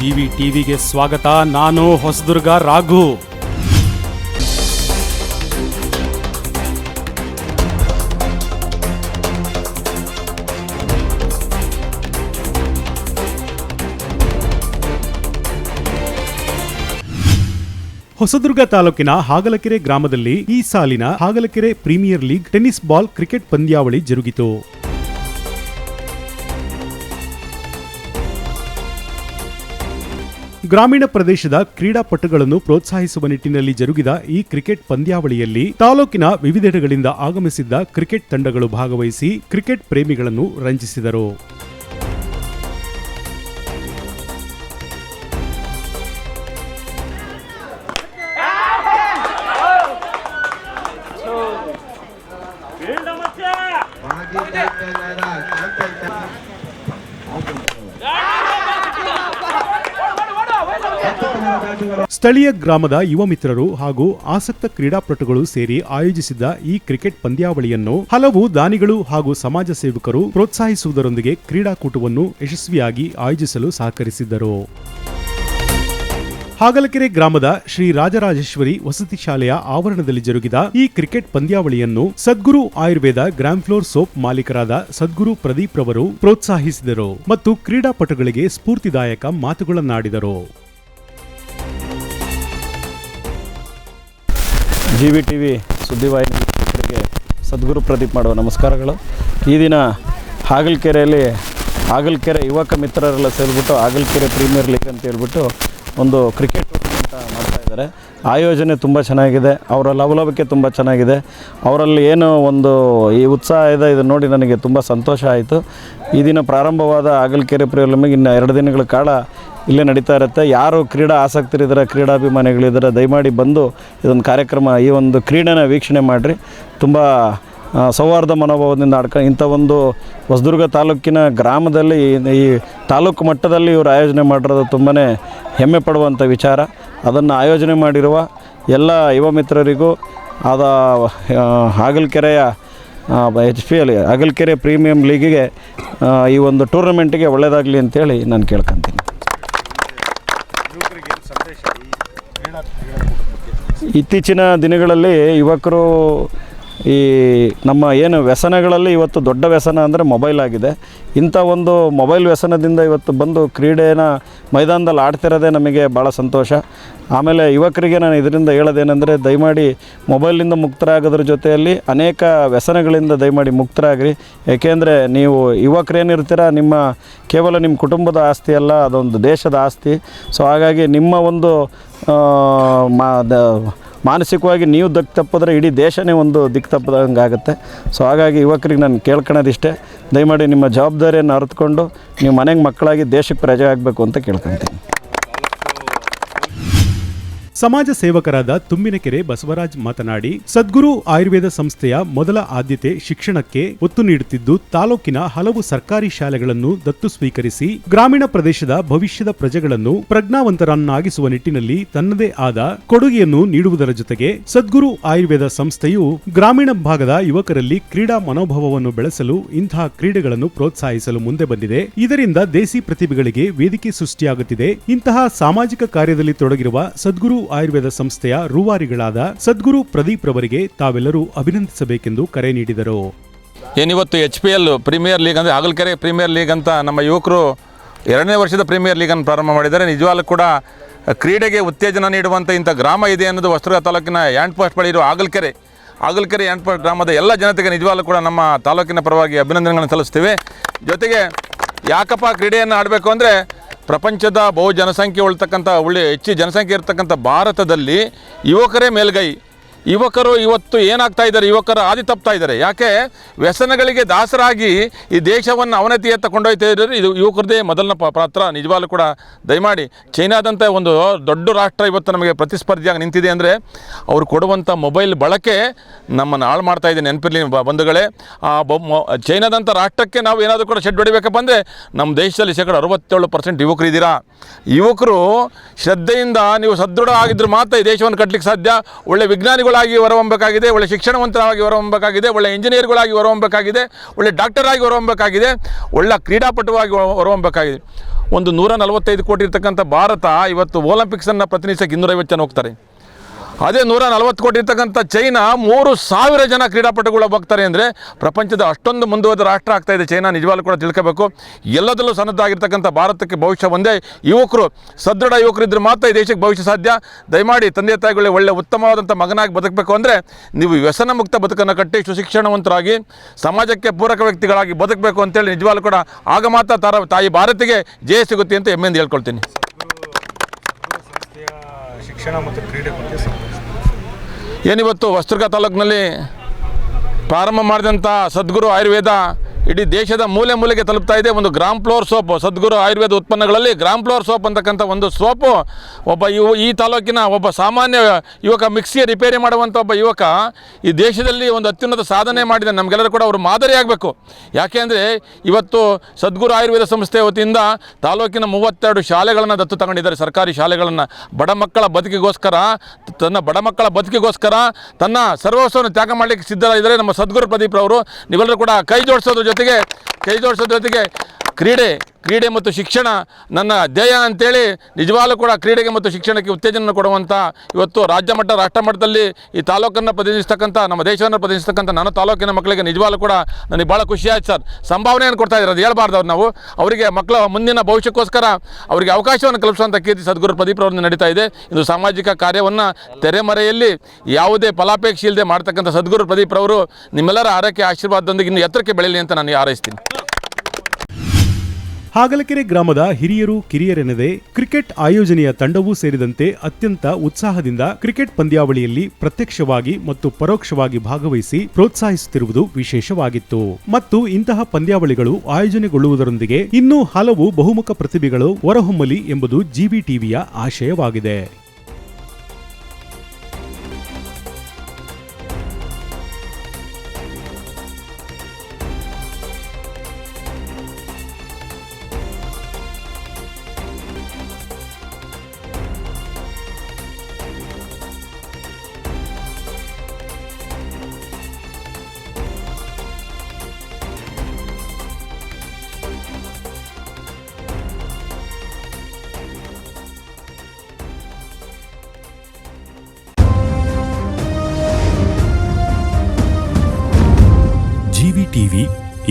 GV ಟಿವಿಗೆ ಸ್ವಾಗತ. ನಾನು ಹೊಸದುರ್ಗ ರಾಘು. ಹೊಸದುರ್ಗ ತಾಲೂಕಿನ ಹಾಗಲಕೆರೆ ಗ್ರಾಮದಲ್ಲಿ ಈ ಸಾಲಿನ Hagalakere premier league tennis ball cricket ಪಂದ್ಯಾವಳಿ ಜರುಗಿತು. ಗ್ರಾಮೀಣ ಪ್ರದೇಶದ ಕ್ರೀಡಾಪಟುಗಳನ್ನು ಪ್ರೋತ್ಸಾಹಿಸುವ ನಿಟ್ಟಿನಲ್ಲಿ ಜರುಗಿದ ಈ ಕ್ರಿಕೆಟ್ ಪಂದ್ಯಾವಳಿಯಲ್ಲಿ ತಾಲೂಕಿನ ವಿವಿಧೆಡೆಗಳಿಂದ ಆಗಮಿಸಿದ್ದ ಕ್ರಿಕೆಟ್ ತಂಡಗಳು ಭಾಗವಹಿಸಿ ಕ್ರಿಕೆಟ್ ಪ್ರೇಮಿಗಳನ್ನು ರಂಜಿಸಿದರು. ಸ್ಥಳೀಯ ಗ್ರಾಮದ ಯುವ ಮಿತ್ರರು ಹಾಗೂ ಆಸಕ್ತ ಕ್ರೀಡಾಪಟುಗಳು ಸೇರಿ ಆಯೋಜಿಸಿದ್ದ ಈ ಕ್ರಿಕೆಟ್ ಪಂದ್ಯಾವಳಿಯನ್ನು ಹಲವು ದಾನಿಗಳು ಹಾಗೂ ಸಮಾಜ ಸೇವಕರು ಪ್ರೋತ್ಸಾಹಿಸುವುದರೊಂದಿಗೆ ಕ್ರೀಡಾಕೂಟವನ್ನು ಯಶಸ್ವಿಯಾಗಿ ಆಯೋಜಿಸಲು ಸಹಕರಿಸಿದ್ದರು. ಹಾಗಲಕೆರೆ ಗ್ರಾಮದ ಶ್ರೀ ರಾಜರಾಜೇಶ್ವರಿ ವಸತಿ ಶಾಲೆಯ ಆವರಣದಲ್ಲಿ ಜರುಗಿದ ಈ ಕ್ರಿಕೆಟ್ ಪಂದ್ಯಾವಳಿಯನ್ನು Sadguru Ayurveda grand flour soap ಮಾಲೀಕರಾದ Sadguru Pradeep ರವರು ಪ್ರೋತ್ಸಾಹಿಸಿದರು ಮತ್ತು ಕ್ರೀಡಾಪಟುಗಳಿಗೆ ಸ್ಫೂರ್ತಿದಾಯಕ ಮಾತುಗಳನ್ನಾಡಿದರು. ಜಿ ವಿ ಟಿ ವಿ ಸುದ್ದಿವಾಹಿನಿ ಸದ್ಗುರು ಪ್ರದೀಪ್ ಮಾಡುವ ನಮಸ್ಕಾರಗಳು. ಈ ದಿನ ಹಾಗಲಕೆರೆಯಲ್ಲಿ ಹಾಗಲಕೆರೆ ಯುವಕ ಮಿತ್ರರೆಲ್ಲ ಸೇರಿಬಿಟ್ಟು ಹಾಗಲಕೆರೆ ಪ್ರೀಮಿಯರ್ ಲೀಗ್ ಅಂತ ಹೇಳ್ಬಿಟ್ಟು ಒಂದು ಕ್ರಿಕೆಟ್ ಟೂರ್ನಮೆಂಟ್ ಮಾಡ್ತಾ ಇದ್ದಾರೆ. ಆಯೋಜನೆ ತುಂಬ ಚೆನ್ನಾಗಿದೆ. ಅವರ ಲವಲವಿಕೆ ತುಂಬ ಚೆನ್ನಾಗಿದೆ. ಅವರಲ್ಲಿ ಏನು ಒಂದು ಈ ಉತ್ಸಾಹ ಇದೆ ಇದು ನೋಡಿ ನನಗೆ ತುಂಬ ಸಂತೋಷ ಆಯಿತು. ಈ ದಿನ ಪ್ರಾರಂಭವಾದ ಹಾಗಲಕೆರೆ ಪ್ರೀಮಿಯರ್ ಲೀಗ್ ಇನ್ನು ಎರಡು ದಿನಗಳ ಕಾಲ ಇಲ್ಲೇ ನಡೀತಾ ಇರುತ್ತೆ. ಯಾರು ಕ್ರೀಡಾ ಆಸಕ್ತರಿದ್ದಾರೆ ಕ್ರೀಡಾಭಿಮಾನಿಗಳಿದ್ದಾರೆ ದಯಮಾಡಿ ಬಂದು ಇದೊಂದು ಕಾರ್ಯಕ್ರಮ, ಈ ಒಂದು ಕ್ರೀಡೆನ ವೀಕ್ಷಣೆ ಮಾಡಿರಿ. ತುಂಬ ಸೌಹಾರ್ದ ಮನೋಭಾವದಿಂದ ಆಡ್ಕೊಂಡು ಇಂಥ ಒಂದು ಹೊಸದುರ್ಗ ತಾಲೂಕಿನ ಗ್ರಾಮದಲ್ಲಿ, ಈ- ತಾಲೂಕು ಮಟ್ಟದಲ್ಲಿ ಇವರು ಆಯೋಜನೆ ಮಾಡಿರೋದು ತುಂಬಾ ಹೆಮ್ಮೆ ಪಡುವಂಥ ವಿಚಾರ. ಅದನ್ನು ಆಯೋಜನೆ ಮಾಡಿರುವ ಎಲ್ಲ ಯುವ ಮಿತ್ರರಿಗೂ ಆದ ಹಾಗಲಕೆರೆಯ H P L, Hagalakere premium ಲೀಗಿಗೆ ಈ ಒಂದು ಟೂರ್ನಮೆಂಟಿಗೆ ಒಳ್ಳೆಯದಾಗಲಿ ಅಂತೇಳಿ ನಾನು ಕೇಳ್ಕೊತೀನಿ. ಇತ್ತೀಚಿನ ದಿನಗಳಲ್ಲಿ ಯುವಕರು ಈ ನಮ್ಮ ಏನು ವ್ಯಸನಗಳಲ್ಲಿ ಇವತ್ತು ದೊಡ್ಡ ವ್ಯಸನ ಅಂದರೆ ಮೊಬೈಲ್ ಆಗಿದೆ. ಇಂಥ ಒಂದು ಮೊಬೈಲ್ ವ್ಯಸನದಿಂದ ಇವತ್ತು ಬಂದು ಕ್ರೀಡೆನ ಮೈದಾನದಲ್ಲಿ ಆಡ್ತಿರೋದೇ ನಮಗೆ ಭಾಳ ಸಂತೋಷ. ಆಮೇಲೆ ಯುವಕರಿಗೆ ನಾನು ಇದರಿಂದ ಹೇಳೋದೇನೆಂದರೆ ದಯಮಾಡಿ ಮೊಬೈಲಿಂದ ಮುಕ್ತರಾಗೋದ್ರ ಜೊತೆಯಲ್ಲಿ ಅನೇಕ ವ್ಯಸನಗಳಿಂದ ದಯಮಾಡಿ ಮುಕ್ತರಾಗ್ರಿ. ಏಕೆಂದರೆ ನೀವು ಯುವಕರೇನಿರ್ತೀರ, ನಿಮ್ಮ ಕೇವಲ ನಿಮ್ಮ ಕುಟುಂಬದ ಆಸ್ತಿ ಅಲ್ಲ, ಅದೊಂದು ದೇಶದ ಆಸ್ತಿ. ಸೊ ಹಾಗಾಗಿ ನಿಮ್ಮ ಒಂದು ಮಾ ಮಾನಸಿಕವಾಗಿ ನೀವು ದಿಕ್ಕು ತಪ್ಪಿದ್ರೆ ಇಡೀ ದೇಶನೇ ಒಂದು ದಿಕ್ಕು ತಪ್ಪದಂಗೆ ಆಗುತ್ತೆ. ಸೊ ಹಾಗಾಗಿ ಯುವಕರಿಗೆ ನಾನು ಕೇಳ್ಕೊಳೋದಿಷ್ಟೇ ದಯಮಾಡಿ ನಿಮ್ಮ ಜವಾಬ್ದಾರಿಯನ್ನು ಅರಿತುಕೊಂಡು, ನೀವು ಮನೆಗೆ ಮಕ್ಕಳಾಗಿ ದೇಶಕ್ಕೆ ಪ್ರಜೆ ಆಗಬೇಕು ಅಂತ ಕೇಳ್ಕೊತೀನಿ. ಸಮಾಜ ಸೇವಕರಾದ ತುಂಬಿನಕೆರೆ ಬಸವರಾಜ್ ಮಾತನಾಡಿ, ಸದ್ಗುರು ಆಯುರ್ವೇದ ಸಂಸ್ಥೆಯ ಮೊದಲ ಆದ್ಯತೆ ಶಿಕ್ಷಣಕ್ಕೆ ಒತ್ತು ನೀಡುತ್ತಿದ್ದು, ತಾಲೂಕಿನ ಹಲವು ಸರ್ಕಾರಿ ಶಾಲೆಗಳನ್ನು ದತ್ತು ಸ್ವೀಕರಿಸಿ, ಗ್ರಾಮೀಣ ಪ್ರದೇಶದ ಭವಿಷ್ಯದ ಪ್ರಜೆಗಳನ್ನು ಪ್ರಜ್ಞಾವಂತರನ್ನಾಗಿಸುವ ನಿಟ್ಟಿನಲ್ಲಿ ತನ್ನದೇ ಆದ ಕೊಡುಗೆಯನ್ನು ನೀಡುವುದರ ಜೊತೆಗೆ, ಸದ್ಗುರು ಆಯುರ್ವೇದ ಸಂಸ್ಥೆಯು ಗ್ರಾಮೀಣ ಭಾಗದ ಯುವಕರಲ್ಲಿ ಕ್ರೀಡಾ ಮನೋಭಾವವನ್ನು ಬೆಳೆಸಲು ಇಂತಹ ಕ್ರೀಡೆಗಳನ್ನು ಪ್ರೋತ್ಸಾಹಿಸಲು ಮುಂದೆ ಬಂದಿದೆ. ಇದರಿಂದ ದೇಸಿ ಪ್ರತಿಭೆಗಳಿಗೆ ವೇದಿಕೆ ಸೃಷ್ಟಿಯಾಗುತ್ತಿದೆ. ಇಂತಹ ಸಾಮಾಜಿಕ ಕಾರ್ಯದಲ್ಲಿ ತೊಡಗಿರುವ ಸದ್ಗುರು ಆಯುರ್ವೇದ ಸಂಸ್ಥೆಯ ರೂವಾರಿಗಳಾದ ಸದ್ಗುರು ಪ್ರದೀಪ್ ರವರಿಗೆ ತಾವೆಲ್ಲರೂ ಅಭಿನಂದಿಸಬೇಕೆಂದು ಕರೆ ನೀಡಿದರು. ಏನಿವತ್ತು H P L premier league ಅಂದರೆ ಹಾಗಲಕೆರೆ ಪ್ರೀಮಿಯರ್ ಲೀಗ್ ಅಂತ ನಮ್ಮ ಯುವಕರು ಎರಡನೇ ವರ್ಷದ ಪ್ರೀಮಿಯರ್ ಲೀಗನ್ನು ಪ್ರಾರಂಭ ಮಾಡಿದ್ದಾರೆ. ನಿಜವಾಗ್ಲೂ ಕೂಡ ಕ್ರೀಡೆಗೆ ಉತ್ತೇಜನ ನೀಡುವಂಥ ಇಂಥ ಗ್ರಾಮ ಇದೆ ಅನ್ನೋದು ವಸ್ತ್ರ ತಾಲೂಕಿನ ಯಾಂಡ್ ಪೋಸ್ಟ್ ಬಳಿ ಇರುವ ಆಗಲ್ಕೆರೆ ಆಗಲ್ಕೆರೆ ಯಾಂಡ್ ಪೋಸ್ಟ್ ಗ್ರಾಮದ ಎಲ್ಲ ಜನತೆಗೆ ನಿಜವಾಗ್ಲೂ ಕೂಡ ನಮ್ಮ ತಾಲೂಕಿನ ಪರವಾಗಿ ಅಭಿನಂದನೆಗಳನ್ನು ಸಲ್ಲಿಸ್ತೇವೆ ಜೊತೆಗೆ ಯಾಕಪ್ಪ ಕ್ರೀಡೆಯನ್ನು ಆಡಬೇಕು ಅಂದರೆ ಪ್ರಪಂಚದ ಬಹು ಜನಸಂಖ್ಯೆ ಉಳ್ತಕ್ಕಂಥ ಒಳ್ಳೆ ಹೆಚ್ಚು ಜನಸಂಖ್ಯೆ ಇರ್ತಕ್ಕಂಥ ಭಾರತದಲ್ಲಿ ಯುವಕರೇ ಮೇಲ್ಗೈ. ಯುವಕರು ಇವತ್ತು ಏನಾಗ್ತಾ ಇದ್ದಾರೆ? ಯುವಕರು ಆದಿ ತಪ್ತಾ ಇದ್ದಾರೆ. ಯಾಕೆ? ವ್ಯಸನಗಳಿಗೆ ದಾಸರಾಗಿ ಈ ದೇಶವನ್ನು ಅವನತಿಯತ್ತ ಕೊಂಡೊಯ್ತಾ ಇದ್ದಾರೆ ಇದು ಯುವಕರದೇ ಮೊದಲನ ಪಾತ್ರ. ನಿಜವಾಗ್ಲೂ ಕೂಡ ದಯಮಾಡಿ ಚೈನಾದಂಥ ಒಂದು ದೊಡ್ಡ ರಾಷ್ಟ್ರ ಇವತ್ತು ನಮಗೆ ಪ್ರತಿಸ್ಪರ್ಧಿಯಾಗಿ ನಿಂತಿದೆ ಅಂದರೆ ಅವರು ಕೊಡುವಂಥ ಮೊಬೈಲ್ ಬಳಕೆ ನಮ್ಮನ್ನು ಹಾಳು ಮಾಡ್ತಾ ಇದೆ ನೆನಪಿರಲಿ ಬಂಧುಗಳೇ. ಆ ಚೈನಾದಂಥ ರಾಷ್ಟ್ರಕ್ಕೆ ನಾವು ಏನಾದರೂ ಕೂಡ ಶೆಡ್ ಹೊಡಿಬೇಕಪ್ಪ ಅಂದರೆ ನಮ್ಮ ದೇಶದಲ್ಲಿ ಶೇಕಡ ಅರವತ್ತೇಳು ಪರ್ಸೆಂಟ್ ಯುವಕರು ಇದ್ದೀರಾ? ಯುವಕರು ಶ್ರದ್ಧೆಯಿಂದ ನೀವು ಸದೃಢ ಆಗಿದ್ರೆ ಮಾತ್ರ ಈ ದೇಶವನ್ನು ಕಟ್ಟಲಿಕ್ಕೆ ಸಾಧ್ಯ. ಒಳ್ಳೆ ವಿಜ್ಞಾನಿಗಳಾಗಿ ಹೊರಹೊಮ್ಮಬೇಕಾಗಿದೆ, ಒಳ್ಳೆ ಶಿಕ್ಷಣವಂತರಾಗಿ ಹೊರಹೊಮ್ಮಬೇಕಾಗಿದೆ, ಒಳ್ಳೆ ಇಂಜಿನಿಯರ್ಗಳಾಗಿ ಹೊರಹೊಮ್ಮಬೇಕಾಗಿದೆ, ಒಳ್ಳೆ ಡಾಕ್ಟರಾಗಿ ಹೊರಹೊಮ್ಮಬೇಕಾಗಿದೆ, ಒಳ್ಳೆ ಕ್ರೀಡಾಪಟುವಾಗಿ ಹೊರ- ಹೊರಹೊಮ್ಮಬೇಕಾಗಿದೆ. ಒಂದು ನೂರ ನಲವತ್ತೈದು ಕೋಟಿ ಇರ್ತಕ್ಕಂಥ ಭಾರತ ಇವತ್ತು ಒಲಿಂಪಿಕ್ಸನ್ನು ಪ್ರತಿನಿಧಿಸಕ್ಕೆ ಇನ್ನೂರೈವತ್ತು ಜನ ಹೋಗ್ತಾರೆ. ಅದೇ ನೂರ ನಲವತ್ತು ಕೋಟಿ ಇರ್ತಕ್ಕಂಥ ಚೈನಾ ಮೂರು ಸಾವಿರ ಜನ ಕ್ರೀಡಾಪಟುಗಳು ಹೋಗ್ತಾರೆ ಅಂದರೆ ಪ್ರಪಂಚದ ಅಷ್ಟೊಂದು ಮುಂದುವರೆದ ರಾಷ್ಟ್ರ ಆಗ್ತಾ ಇದೆ ಚೈನಾ, ನಿಜವಾಗ್ಲೂ ಕೂಡ ತಿಳ್ಕೋಬೇಕು. ಎಲ್ಲದರಲ್ಲೂ ಸನ್ನದ್ಧಾಗಿರ್ತಕ್ಕಂಥ ಭಾರತಕ್ಕೆ ಭವಿಷ್ಯ ಒಂದೇ. ಯುವಕರು, ಸದೃಢ ಯುವಕರು ಇದ್ರೆ ಮಾತ್ರ ಈ ದೇಶಕ್ಕೆ ಭವಿಷ್ಯ ಸಾಧ್ಯ. ದಯಮಾಡಿ ತಂದೆ ತಾಯಿಗಳಿಗೆ ಒಳ್ಳೆ ಉತ್ತಮವಾದಂಥ ಮಗನಾಗಿ ಬದುಕಬೇಕು ಅಂದರೆ ನೀವು ವ್ಯಸನ ಮುಕ್ತ ಬದುಕನ್ನು ಕಟ್ಟಿ ಸುಶಿಕ್ಷಣವಂತರಾಗಿ, ಸಮಾಜಕ್ಕೆ ಪೂರಕ ವ್ಯಕ್ತಿಗಳಾಗಿ ಬದುಕಬೇಕು ಅಂತೇಳಿ ನಿಜವಾಗ್ಲೂ ಕೂಡ ಆಗ ಮಾತ್ರ ತಾರ ತಾಯಿ ಭಾರತಿಗೆ ಜಯ ಸಿಗುತ್ತೆ ಅಂತ ಹೆಮ್ಮೆಯಿಂದ ಹೇಳ್ಕೊಳ್ತೀನಿ. ಶಿಕ್ಷಣ ಮತ್ತು ಕ್ರೀಡೆ ಬಗ್ಗೆ ಏನಿವತ್ತು ಹೊಸದುರ್ಗ ತಾಲೂಕಿನಲ್ಲಿ ಪ್ರಾರಂಭ ಮಾಡಿದಂಥ ಸದ್ಗುರು ಆಯುರ್ವೇದ ಇಡೀ ದೇಶದ ಮೂಲೆ ಮೂಲೆಗೆ ತಲುಪ್ತಾ ಇದೆ. ಒಂದು gram flour soap Sadguru Ayurveda ಉತ್ಪನ್ನಗಳಲ್ಲಿ ಗ್ರಾಮ್ ಫ್ಲೋರ್ ಸೋಪ್ ಅಂತಕ್ಕಂಥ ಒಂದು ಸೋಪು ಒಬ್ಬ ಯುವ ಈ ತಾಲೂಕಿನ ಒಬ್ಬ ಸಾಮಾನ್ಯ ಯುವಕ ಮಿಕ್ಸಿ ರಿಪೇರಿ ಮಾಡುವಂಥ ಒಬ್ಬ ಯುವಕ ಈ ದೇಶದಲ್ಲಿ ಒಂದು ಅತ್ಯುನ್ನತ ಸಾಧನೆ ಮಾಡಿದ. ನಮಗೆಲ್ಲರೂ ಕೂಡ ಅವರು ಮಾದರಿಯಾಗಬೇಕು ಆಗಬೇಕು. ಯಾಕೆಂದರೆ ಇವತ್ತು ಸದ್ಗುರು ಆಯುರ್ವೇದ ಸಂಸ್ಥೆ ವತಿಯಿಂದ ತಾಲೂಕಿನ ಮೂವತ್ತೆರಡು ಶಾಲೆಗಳನ್ನು ದತ್ತು ತಗೊಂಡಿದ್ದಾರೆ. ಸರ್ಕಾರಿ ಶಾಲೆಗಳನ್ನು. ಬಡ ಮಕ್ಕಳ ಬದುಕಿಗೋಸ್ಕರ, ತನ್ನ ಬಡ ಮಕ್ಕಳ ಬದುಕಿಗೋಸ್ಕರ ತನ್ನ ಸರ್ವಸ್ವವನ್ನು ತ್ಯಾಗ ಮಾಡಲಿಕ್ಕೆ ಸಿದ್ಧರಾಗಿದ್ದಾರೆ ನಮ್ಮ ಸದ್ಗುರು ಪ್ರದೀಪ್ ಅವರು ನೀವೆಲ್ಲರೂ ಕೂಡ ಕೈ ಜೋಡಿಸೋದ್ರ ಜೊತೆಗೆ ಕೈ ಜೋಡಿಸೋದ್ರ ಜೊತೆಗೆ ಕ್ರೀಡೆ ಕ್ರೀಡೆ ಮತ್ತು ಶಿಕ್ಷಣ ನನ್ನ ಧ್ಯೇಯ ಅಂತೇಳಿ ನಿಜವಾಗ್ಲೂ ಕೂಡ ಕ್ರೀಡೆಗೆ ಮತ್ತು ಶಿಕ್ಷಣಕ್ಕೆ ಉತ್ತೇಜನ ಕೊಡುವಂಥ ಇವತ್ತು ರಾಜ್ಯ ಮಟ್ಟ, ರಾಷ್ಟ್ರ ಮಟ್ಟದಲ್ಲಿ ಈ ತಾಲೂಕನ್ನು ಪ್ರತಿನಿಧಿಸ್ತಕ್ಕಂಥ, ನಮ್ಮ ದೇಶವನ್ನು ಪ್ರತಿನಿಧಿಸ್ತಕ್ಕಂಥ ನನ್ನ ತಾಲೂಕಿನ ಮಕ್ಕಳಿಗೆ ನಿಜವಾಗ್ಲೂ ಕೂಡ ನನಗೆ ಭಾಳ ಆಯ್ತು ಸರ್. ಸಂಭಾವನೆಯನ್ನು ಕೊಡ್ತಾ ಇದ್ದಾರೆ, ಅದು ಹೇಳ್ಬಾರ್ದು ಅವ್ರು ನಾವು. ಅವರಿಗೆ ಮಕ್ಕಳ ಮುಂದಿನ ಭವಿಷ್ಯಕ್ಕೋಸ್ಕರ ಅವರಿಗೆ ಅವಕಾಶವನ್ನು ಕಲ್ಪಿಸುವಂಥ ಕೀರ್ತಿ ಸದ್ಗುರು ಪ್ರದೀಪ್ ಅವರನ್ನು ನಡೀತಾ ಇದೆ. ಇದು ಸಾಮಾಜಿಕ ಕಾರ್ಯವನ್ನು ತೆರೆಮರೆಯಲ್ಲಿ ಯಾವುದೇ ಫಲಾಪೇಕ್ಷೆ ಇಲ್ಲದೆ ಮಾಡ್ತಕ್ಕಂಥ ಸದ್ಗುರು ಪ್ರದೀಪ್ ಅವರು ನಿಮ್ಮೆಲ್ಲರ ಆರೈಕೆ ಆಶೀರ್ವಾದದೊಂದಿಗೆ ಇನ್ನು ಎತ್ತರಕ್ಕೆ ಬೆಳೆಯಲಿ ಅಂತ ನಾನು ಹಾರೈಸ್ತೀನಿ ಹಾಗಲಕೆರೆ ಗ್ರಾಮದ ಹಿರಿಯರು ಕಿರಿಯರೆನದೆ ಕ್ರಿಕೆಟ್ ಆಯೋಜನೆಯ ತಂಡವೂ ಸೇರಿದಂತೆ ಅತ್ಯಂತ ಉತ್ಸಾಹದಿಂದ ಕ್ರಿಕೆಟ್ ಪಂದ್ಯಾವಳಿಯಲ್ಲಿ ಪ್ರತ್ಯಕ್ಷವಾಗಿ ಮತ್ತು ಪರೋಕ್ಷವಾಗಿ ಭಾಗವಹಿಸಿ ಪ್ರೋತ್ಸಾಹಿಸುತ್ತಿರುವುದು ವಿಶೇಷವಾಗಿತ್ತು. ಮತ್ತು ಇಂತಹ ಪಂದ್ಯಾವಳಿಗಳು ಆಯೋಜನೆಗೊಳ್ಳುವುದರೊಂದಿಗೆ ಇನ್ನೂ ಹಲವು ಬಹುಮುಖ ಪ್ರತಿಭೆಗಳು ಹೊರಹೊಮ್ಮಲಿ ಎಂಬುದು ಜಿಬಿಟಿವಿಯ ಆಶಯವಾಗಿದೆ.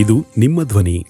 ಇದು ನಿಮ್ಮ ಧ್ವನಿ.